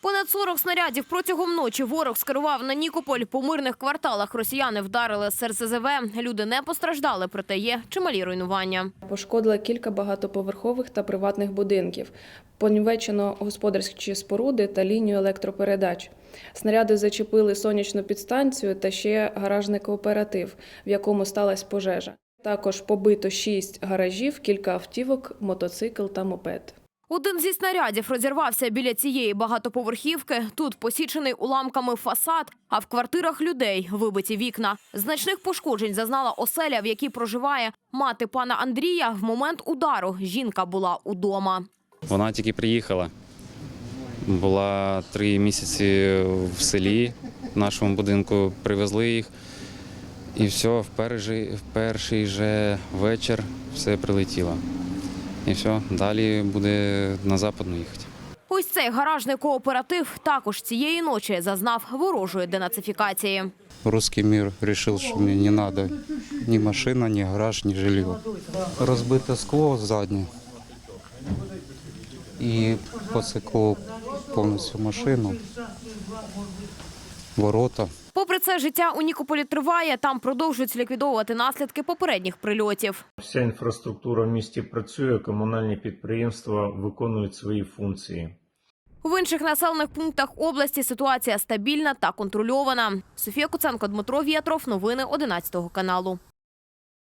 Понад 40 снарядів протягом ночі ворог скерував на Нікополь. По мирних кварталах росіяни вдарили з. Люди не постраждали, проте є чималі руйнування. Пошкодила кілька багатоповерхових та приватних будинків. Понівечено господарські споруди та лінію електропередач. Снаряди зачепили сонячну підстанцію та ще гаражний кооператив, в якому сталася пожежа. Також побито шість гаражів, кілька автівок, мотоцикл та мопед. Один зі снарядів розірвався біля цієї багатоповерхівки. Тут посічений уламками фасад, а в квартирах людей вибиті вікна. Значних пошкоджень зазнала оселя, в якій проживає мати пана Андрія. В момент удару жінка була удома. Вона тільки приїхала. Була три місяці в селі, в нашому будинку, привезли їх. І все, в перший, в перший же вечір все прилетіло. І все, далі буде на западну їхати. Ось цей гаражний кооператив також цієї ночі зазнав ворожої денацифікації. Русский мир решил, что мне не надо ни машина, ни гараж, ни жилье. Разбито скло заднее. И посекло повністю машину, ворота. Попри це, життя у Нікополі триває. Там продовжують ліквідовувати наслідки попередніх прильотів. Вся інфраструктура в місті працює, комунальні підприємства виконують свої функції. В інших населених пунктах області ситуація стабільна та контрольована. Софія Куценко, Дмитро В'ятров. Новини 11 каналу.